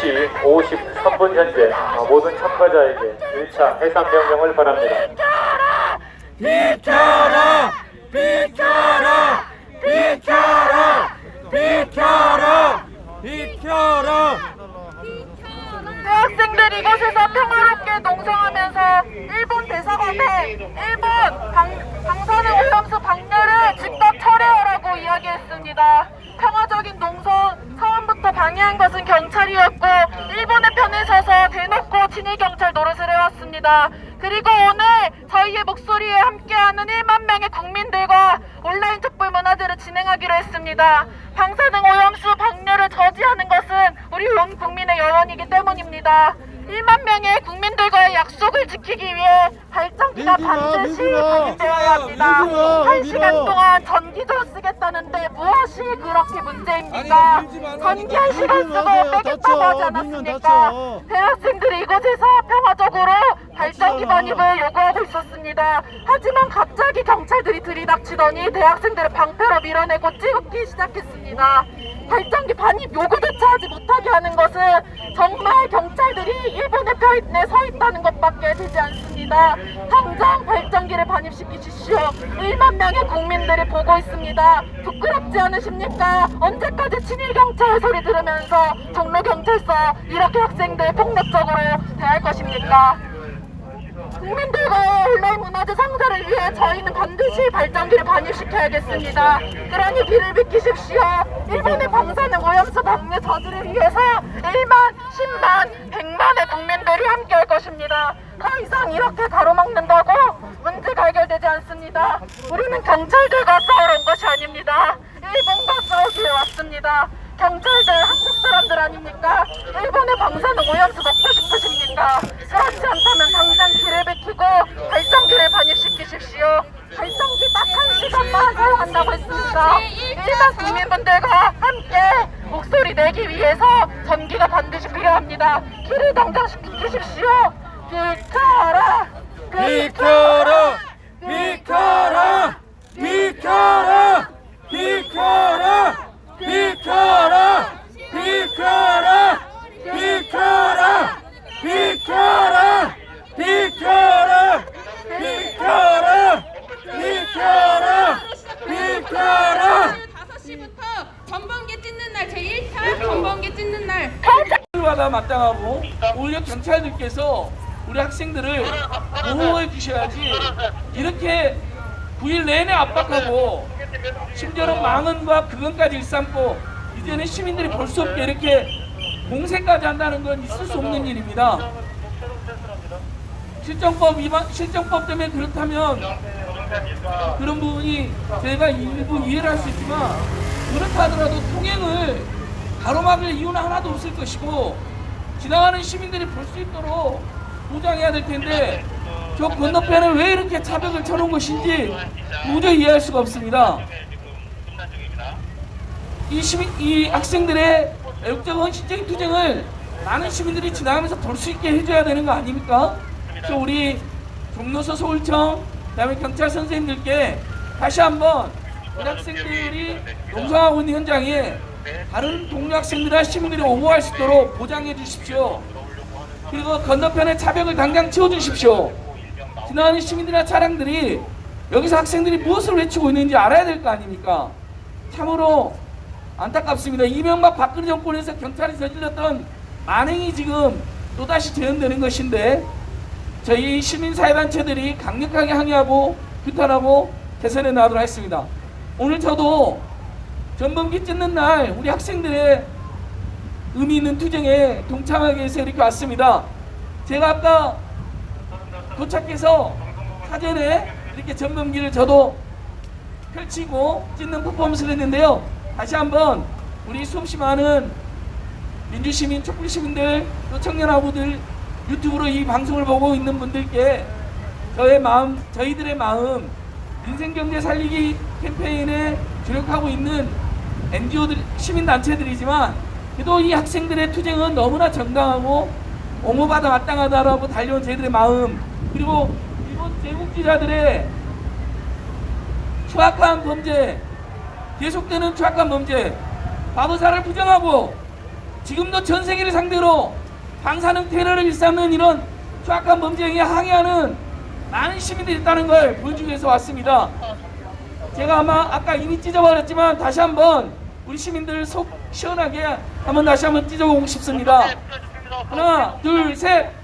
10시 53분 현재 어, 모든 참가자에게 1차 해산 명령을 바랍니다. 비켜라! 비켜라! 비켜라! 비켜라! 비켜라! 대학생들 이곳에서 평화롭게 농성하면서 일본 대사관에 일본 방, 방사능 오염수 방류를 즉각 철회하라고 이야기했습니다. 평화적인 농성 처음부터 방해한 것은 경찰이었고 친일 경찰 노릇을 해왔습니다. 그리고 오늘 저희의 목소리에 함께하는 1만 명의 국민들과 온라인 촛불 문화제를 진행하기로 했습니다. 방사 능 오염수 방류를 저지하는 것은 우리 온 국민의 영원이기 때문입니다. 1만 명의 국민들과의 약속을 지키기 위해 발전기가 마, 반드시 마. 방류되어야 합니다. 밀지 마, 한 밀지 시간 마. 동안 전기도 쓰겠다는데 무엇이 그렇게 문제입니까? 아니, 밀지 마, 전기 한 시간 밀지 쓰고 마세요. 빼겠다고. 하지 않았습니까? 다쳐. 대학생들이 이곳에서 평화적으로 발전기 다치잖아. 반입을 요구하고 있었습니다. 하지만 갑자기 경찰들이 들이닥치더니 대학생들을 방패로 밀어내고 찌우기 시작했습니다. 발전기 반입 요구조차 하지 못하게 하는 것은 정말 경찰들이 일본의 편에 서 있다는 것밖에 되지 않습니다. 당장 발 전기를 반입시키십시오. 1만 명의 국민들이 보고 있습니다. 부끄럽지 않으십니까? 언제까지 친일 경찰 소리 들으면서 종로 경찰서 이렇게 학생들 폭력적으로 대할 것입니까? 국민들과 온라인 문화재 상자를 위해 저희는 반드시 발전기를 반입시켜야겠습니다. 그러니 귀를 비키십시오. 일본의 방사능 오염수 방류 저지를 위해서 1만, 10만, 100만의 국민들이 함께할 것입니다. 더 이상 이렇게 가로막는다고 되지 않습니다. 우리는 경찰들과 싸우러 온 것이 아닙니다. 일본과 싸우기 왔습니다. 경찰들 한국 사람들 아닙니까? 일본의 방사능 오염수 먹고 싶으십니까? 그렇지 않다면 당장 길을 비키고 발전기를 반입시키십시오. 발전기 딱 한 시간만 사용한다고 했습니다. 일반 국민분들과 함께 목소리 내기 위해서 전기가 반드시 필요합니다. 길을 당장 시키십시오. 비켜라! 비켜라! 비켜라! 5시부터 전번개 찢는 날 제1차 전번개 찢는 날 마다 마땅하고 오히려 경찰들께서 우리 학생들을 보호해 주셔야지 이렇게 9일 내내 압박하고 심지어는 망언과 그건까지 일삼고 이제는 시민들이 볼 수 없게 이렇게 공세까지 한다는 건 있을 수 없는 일입니다. 실정법 위반 실정법 때문에 그렇다면 그런 부분이 제가 일부 이해를 할 수 있지만 그렇다 하더라도 통행을 가로막을 이유는 하나도 없을 것이고 지나가는 시민들이 볼 수 있도록 보장해야 될 텐데 저 건너편에 왜 이렇게 차벽을 쳐놓은 것인지 도저히 이해할 수가 없습니다. 이 시민, 이 학생들의 애국적 헌신적인 투쟁을 많은 시민들이 지나가면서 볼 수 있게 해줘야 되는 거 아닙니까? 또 우리 종로서 서울청, 그다음에 경찰 선생님들께 다시 한번 우리 학생들이 농성하고 있는 현장에 다른 동료 학생들과 시민들이 옹호할 수 있도록 보장해 주십시오. 그리고 건너편에 차벽을 당장 치워주십시오. 지나가는 시민들이나 차량들이 여기서 학생들이 무엇을 외치고 있는지 알아야 될 거 아닙니까? 참으로 안타깝습니다. 이명박 박근혜 정권에서 경찰이 저질렀던 만행이 지금 또다시 재현되는 것인데 저희 시민사회단체들이 강력하게 항의하고 규탄하고 개선해 나가도록 하겠습니다. 오늘 저도 전범기 찢는 날 우리 학생들의 의미 있는 투쟁에 동참하기 위해서 이렇게 왔습니다. 제가 아까 도착해서 사전에 이렇게 전범기를 저도 펼치고 찢는 퍼포먼스를 했는데요. 다시 한번 우리 수없이 많은 민주시민, 촛불시민들, 또 청년아부들 유튜브로 이 방송을 보고 있는 분들께 저의 마음, 저희들의 마음, 민생경제 살리기 캠페인에 주력하고 있는 NGO들, 시민단체들이지만 그래도 이 학생들의 투쟁은 너무나 정당하고 옹호받아 마땅하다라고 달려온 저희들의 마음 그리고 일본 제국주의자들의 추악한 범죄 계속되는 추악한 범죄 바보사를 부정하고 지금도 전 세계를 상대로 방사능 테러를 일삼는 이런 추악한 범죄에 항의하는 많은 시민들이 있다는 걸 보여주기 위해서 왔습니다. 제가 아마 아까 이미 찢어버렸지만 다시 한번 우리 시민들 속 시원하게 한번 다시 한번 찢어보고 싶습니다. 하나, 둘, 셋.